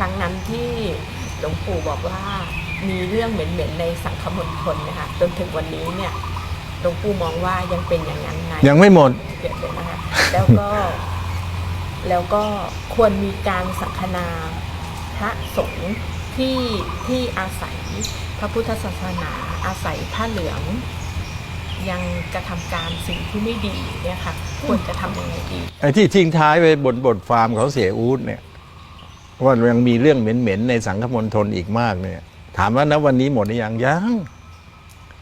ครั้งนั้นที่หลวงปู่บอกว่ามีเรื่องเหม็นๆในสังคมณฑลนะคะจนถึงวันนี้เนี่ยหลวงปู่มองว่ายังเป็นอย่างนั้นไหมยังไม่หมดเดี๋ยวเลยนะคะแล้วก็แล้วก็ควรมีการสังคนาพระสงฆ์ที่ที่อาศัยพระพุทธศาสนาอาศัยผ้าเหลือง ยังกระทำการสิ่งที่ไม่ดีเนี่ยค่ะควรจะทำยังไงดีไอ้ที่ทิ้งท้ายไปบนบทฟาร์มเขาเสียอูดเนี่ย ว่ายังมีเรื่องเหม็นๆในสังคมณฑลอีกมากเนี่ย ถามว่าณวันนี้หมดหรือยังยัง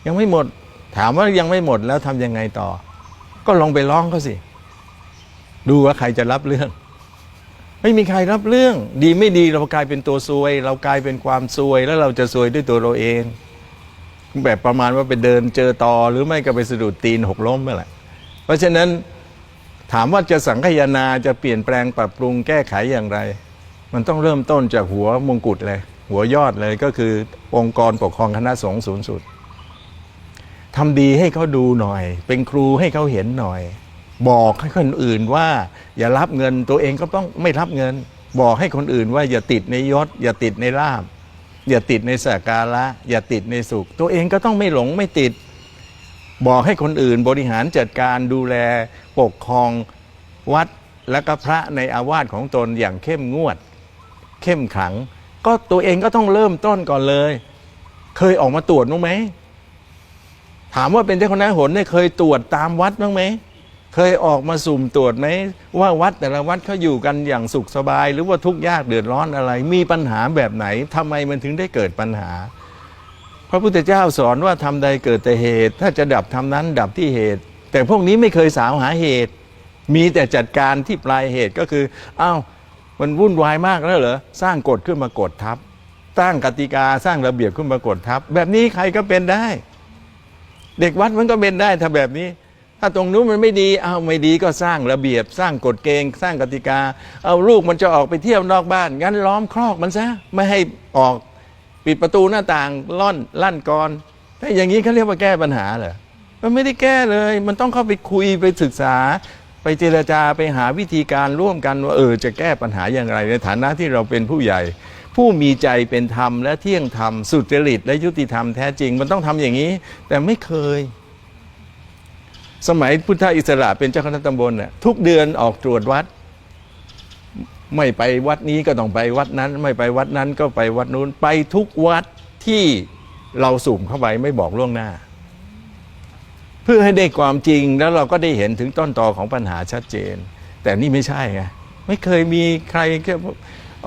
ยังไม่หมด ถามว่ายังไม่หมดแล้วทำยังไงต่อ ก็ลองไปร้องเขาสิ ดูว่าใครจะรับเรื่อง ไม่มีใครรับเรื่อง ดีไม่ดีเรากลายเป็นตัวซวย เรากลายเป็นความซวย แล้วเราจะซวยด้วยตัวเราเอง แบบประมาณว่าไปเดินเจอตอหรือไม่ก็ไปสะดุดตีนหกล้มนั่แหละเพราะฉะนั้นถามว่าจะสังคายนาจะเปลี่ยนแปลงปรับปรุงแก้ไขอย่างไร มันต้องเริ่มต้นจากหัวมงกุฎเลย หัวยอดเลยก็คือองค์กรปกครองคณะสงฆ์สูงสุดทำดีให้เขาดูหน่อย เป็นครูให้เขาเห็นหน่อย บอกให้คนอื่นว่า อย่ารับเงินตัวเองก็ต้องไม่รับเงิน บอกให้คนอื่นว่าอย่าติดในยศ อย่าติดในลาบ อย่าติดในสักการะ อย่าติดในสุข ตัวเองก็ต้องไม่หลงไม่ติด บอกให้คนอื่นบริหารจัดการดูแลปกครองวัดและก็พระในอาวาสของตนอย่างเข้มงวด เข้มขลัง ก็ตัวเองก็ต้องเริ่มต้นก่อนเลย เคยออกมาตรวจบ้างไหมถามว่าเป็นเจ้าคณะหนเนี่ยเคยตรวจตามวัดบ้างไหมเคยออกมาสุ่มตรวจไหมว่าวัดแต่ละวัดเขาอยู่กันอย่างสุขสบาย หรือว่าทุกข์ยากเดือดร้อนอะไร มีปัญหาแบบไหนทำไมมันถึงได้เกิดปัญหา พระพุทธเจ้าสอนว่าทำใดเกิดแต่เหตุ ถ้าจะดับทำนั้นดับที่เหตุ แต่พวกนี้ไม่เคยสาวหาเหตุ มีแต่จัดการที่ปลายเหตุก็คืออ้าว มันวุ่นวายมากแล้วเหรอสร้างกฎขึ้นมากดทับสร้างกติกาสร้างระเบียบขึ้นมากดทับ แบบนี้ใครก็เป็นได้ เด็กวัดมันก็เป็นได้ถ้าแบบนี้ ถ้าตรงนู้นมันไม่ดีเอาไม่ดีก็สร้างระเบียบ สร้างกฎเกณฑ์สร้างกติกา เอาลูกมันจะออกไปเที่ยวนอกบ้าน งั้นล้อมครอกมันซะไม่ให้ออกปิดประตูหน้าต่างล่อนลั่นกรถ้าอย่างนี้เขาเรียกว่าแก้ปัญหาเหรอมันไม่ได้แก้เลย มันต้องเข้าไปคุยไปศึกษา ไปเจรจาไปหาวิธีการร่วมกันว่าเออจะแก้ปัญหาอย่างไรในฐานะที่เราเป็นผู้ใหญ่ ผู้มีใจเป็นธรรมและเที่ยงธรรมสุจริตและยุติธรรมแท้จริง มันต้องทำอย่างนี้ แต่ไม่เคย สมัยพุทธอิสระเป็นเจ้าคณะตำบลน่ะทุกเดือนออกตรวจวัด ไม่ไปวัดนี้ก็ต้องไปวัดนั้น ไม่ไปวัดนั้นก็ไปวัดนู้นไปทุกวัดที่เราสุ่มเข้าไปไม่บอกล่วงหน้า พื่อให้ได้ความจริงแล้วเราก็ได้เห็นถึงต้นตอของปัญหาชัดเจน แต่นี่ไม่ใช่ไงไม่เคยมีใครแค่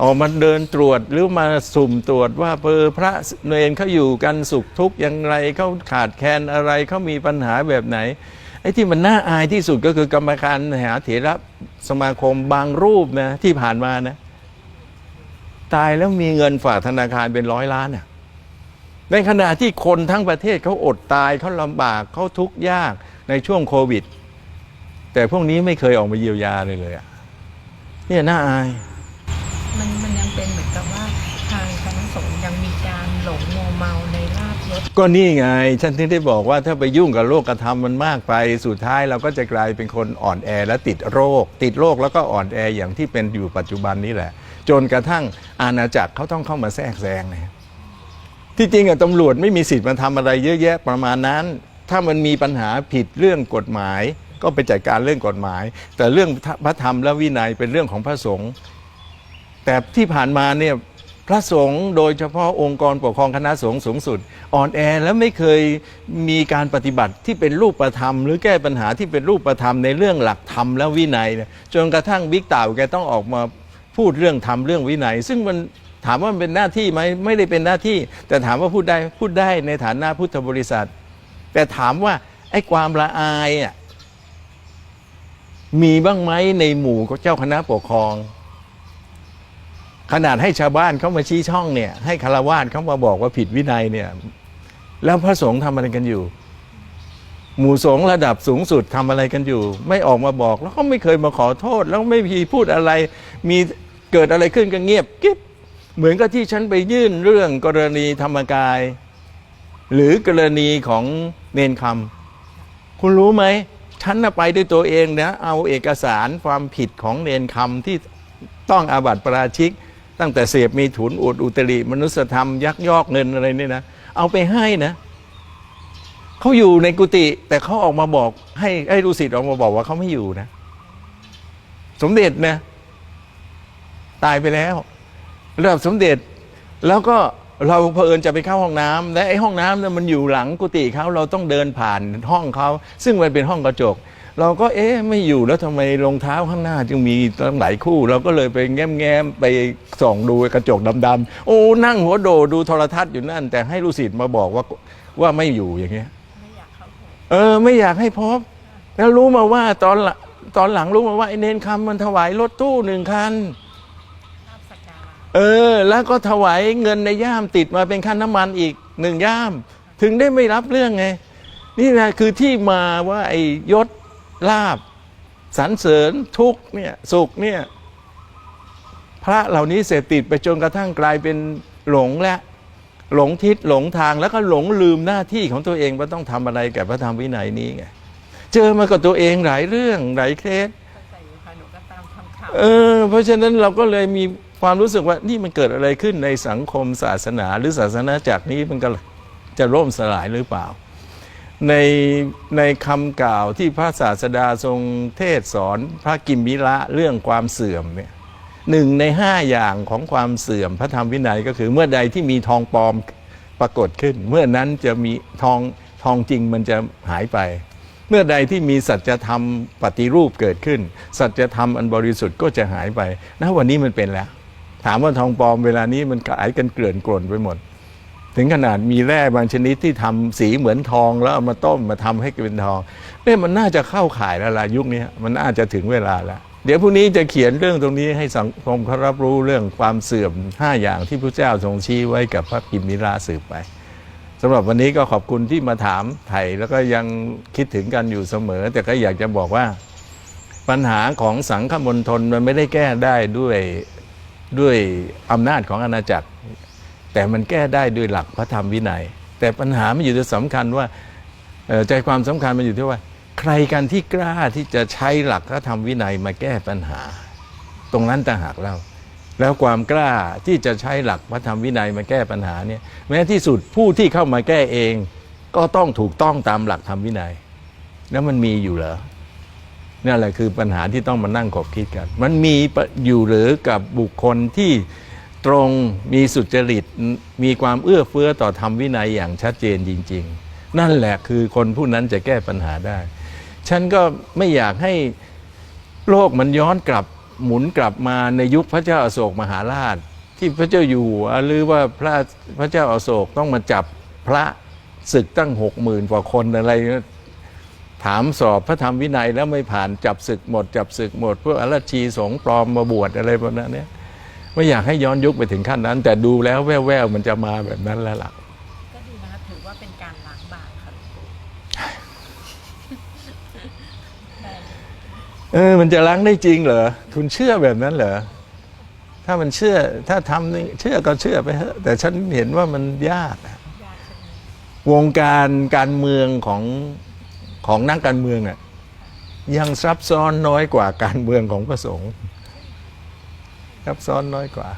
ออกมาเดินตรวจหรือมาสุ่มตรวจว่าเออพระเนรเขาอยู่กันสุขทุกข์อย่างไรเขาขาดแคลนอะไรเขามีปัญหาแบบไหนไอ้ที่มันน่าอายที่สุดก็คือกรรมการมหาเถระสมาคมบางรูปนะที่ผ่านมานะ ตายแล้วมีเงินฝากธนาคารเป็นร้อยล้านอะ ในขณะที่คนทั้งประเทศเขาอดตายเขาลำบากเขาทุกข์ยากในช่วงโควิด แต่พวกนี้ไม่เคยออกมาเยียวยาเลยเลยอะเนี่ยน่าอาย มันมันยังเป็นเหมือนกับว่าทางคณะสงฆ์ยังมีการหลงมัวเมาในลาบยศก็นี่ไง ฉันถึงได้บอกว่าถ้าไปยุ่งกับโลกธรรมมันมากไปสุดท้ายเราก็จะกลายเป็นคนอ่อนแอและติดโรค ติดโรคแล้วก็อ่อนแออย่างที่เป็นอยู่ปัจจุบันนี้แหละ จนกระทั่งอาณาจักรเขาต้องเข้ามาแทรกแซงนะ ที่จริงอะตำรวจไม่มีสิทธิ์มาทำอะไรเยอะแยะประมาณนั้น ถ้ามันมีปัญหาผิดเรื่องกฎหมาย ก็ไปจัดการเรื่องกฎหมาย แต่เรื่องพระธรรมและวินัยเป็นเรื่องของพระสงฆ์แต่ที่ผ่านมาเนี่ยพระสงฆ์โดยเฉพาะองค์กรปกครองคณะสงฆ์สูงสุด อ่อนแอและไม่เคยมีการปฏิบัติที่เป็นรูปธรรม หรือแก้ปัญหาที่เป็นรูปธรรมในเรื่องหลักธรรมและวินัยจนกระทั่งบิ๊กต่าแกต้องออกมาพูดเรื่องธรรมเรื่องวินัย ซึ่งมัน ถามว่ามันเป็นหน้าที่ไหมไม่ได้เป็นหน้าที่ แต่ถามว่าพูดได้พูดได้ในฐานะพุทธบริษัท แต่ถามว่าไอ้ความละอายอะมีบ้างไหมในหมู่เจ้าคณะปกครอง ขนาดให้ชาวบ้านเขามาชี้ช่องเนี่ย ให้คารวาสเขามาบอกว่าผิดวินัยเนี่ย แล้วพระสงฆ์ทำอะไรกันอยู่ หมู่สงฆ์ระดับสูงสุดทำอะไรกันอยู่ ไม่ออกมาบอกแล้วก็ไม่เคยมาขอโทษ แล้วไม่มีพูดอะไร มีเกิดอะไรขึ้นก็เงียบกิ๊บ เหมือนกับที่ฉันไปยื่นเรื่องกรณีธรรมกาย หรือกรณีของเนนคำคุณรู้ไหมฉันไปด้วยตัวเองนะเอาเอกสารความผิดของเนนคำที่ต้องอาบัติปราชิก ตั้งแต่เสพมีถุนอวดอุตริมนุสธรรมยักยอกเงินอะไรนี่นะเอาไปให้นะเขาอยู่ในกุฏิแต่เขาออกมาบอก ให้ให้ลูกศิษย์ออกมาบอกว่าเขาไม่อยู่นะ สมเด็จนะตายไปแล้ว ระดับสมเด็จ แล้วก็เราเผอิญจะไปเข้าห้องน้ำและไอ้ห้องน้ำเนี่ยมันอยู่หลังกุฏิเขาเราต้องเดินผ่านห้องเขาซึ่งมันเป็นห้องกระจก เราก็เอ๊ะไม่อยู่แล้วทำไมรองเท้าข้างหน้าจึงมีตั้งหลายคู่ เราก็เลยไปแง้มแง้มไปส่องดูกระจกดำๆโอ้นั่งหัวโดดูโทรทัศน์อยู่นั่น แต่ให้ลูกศิษย์มาบอกว่าว่าไม่อยู่อย่างเงี้ยไม่อยากเขาเออไม่อยากให้พบ แล้วรู้มาว่าตอนหลังตอนหลังรู้มาว่าไอ้เนนคำมันถวายรถตู้หนึ่งคัน ลาบสกการะ เออ แล้วก็ถวายเงินในย่ามติดมาเป็นค่าน้ำมันอีกหนึ่งย่าม ถึงได้ไม่รับเรื่องไง นี่นะคือที่มาว่าไอ้ยศลาบสรรเสริญทุกข์เนี่ยสุขเนี่ยพระเหล่านี้เสพติดไปจนกระทั่งกลายเป็นหลงและหลงทิศหลงทางแล้วก็หลงลืมหน้าที่ของตัวเองว่าต้องทำอะไรกับพระธรรมวินัยนี้ไงเจอมากับตัวเองหลายเรื่องหลายเคสเข้าใจอยู่ค่ะหนูก็ตามทำข่าวเออเพราะฉะนั้นเราก็เลยมี ความรู้สึกว่านี่มันเกิดอะไรขึ้นในสังคมศาสนาหรือศาสนาจากรนี้มันก็จะร่มสลายหรือเปล่า ในในคำกล่าวที่พระศาสดาทรงเทศสอนพระกิมมิละเรื่องความเสื่อมเนี่ยหนึ่งในห้าอย่างของความเสื่อมพระธรรมวินัยก็คือเมื่อใดที่มีทองปลอมปรากฏขึ้น เมื่อนั้นจะมีทองทองจริงมันจะหายไป เมื่อใดที่มีสัจธรรมปฏิรูปเกิดขึ้น สัจธรรมอันบริสุทธิ์ก็จะหายไปนะวันนี้มันเป็นแล้ว ถามว่าทองปลอมเวลานี้มันขายกันเกลื่อนกล่นไปหมด ถึงขนาดมีแร่บางชนิดที่ทำสีเหมือนทองแล้วเอามาต้มมาทำให้เป็นทองเนี่ยมันน่าจะเข้าขายแล้วล่ะยุคนี้มันน่าจะถึงเวลาแล้วเดี๋ยวพรุ่งนี้จะเขียนเรื่องตรงนี้ให้สังคมเขารับรู้เรื่องความเสื่อมห้าอย่างที่พระเจ้าทรงชี้ไว้กับพระกิมมิราสืบไปสำหรับวันนี้ก็ขอบคุณที่มาถามไถ่แล้วก็ยังคิดถึงกันอยู่เสมอ แต่ก็อยากจะบอกว่า ปัญหาของสังคมณฑลมันไม่ได้แก้ได้ด้วย ด้วยอำนาจของอาณาจักร แต่มันแก้ได้ด้วยหลักพระธรรมวินัย แต่ปัญหามันอยู่ที่สำคัญว่าใจความสำคัญมันอยู่ที่ว่า ใครกันที่กล้าที่จะใช้หลักพระธรรมวินัยมาแก้ปัญหา ตรงนั้นต่างหากเราแล้วความกล้าที่จะใช้หลักพระธรรมวินัยมาแก้ปัญหาเนี่ยแม้ที่สุดผู้ที่เข้ามาแก้เอง ก็ต้องถูกต้องตามหลักธรรมวินัย แล้วมันมีอยู่เหรอ นั่นแหละคือปัญหาที่ต้องมานั่งขบคิดกัน มันมีอยู่หรือกับบุคคลที่ตรงมีสุจริตมีความเอื้อเฟื้อต่อธรรมวินัยอย่างชัดเจนจริง ๆ นั่นแหละคือคนผู้นั้นจะแก้ปัญหาได้ ฉันก็ไม่อยากให้โลกมันย้อนกลับหมุนกลับมาในยุคพระเจ้าอาโศกมหาราช ที่พระเจ้าอยู่หัวหรือว่าพระพระเจ้าอาโศกต้องมาจับพระศึกตั้งหกหมื่นกว่าคนอะไร ถามสอบพระธรรมวินัยแล้วไม่ผ่านจับศึกหมด จับศึกหมดพวกอรชีสงฆ์ปลอมมาบวชอะไรแบบนั้นเนี่ยไม่อยากให้ย้อนยุคไปถึงขั้นนั้น แต่ดูแล้วแว่วๆมันจะมาแบบนั้นแล้วล่ะก็ดีนะคะถือว่าเป็นการล้างบาปค่ะหลวงปู่เออมันจะล้างได้จริงเหรอคุณเชื่อแบบนั้นเหรอถ้ามันเชื่อถ้าทำนี่เชื่อก็เชื่อไปเถอะแต่ฉันเห็นว่ามันยากอะยากใช่ไหมวงการการเมืองของ ของนักการเมืองอะยังซับซ้อนน้อยกว่าการเมืองของพระสงฆ์ซับซ้อนน้อยกว่า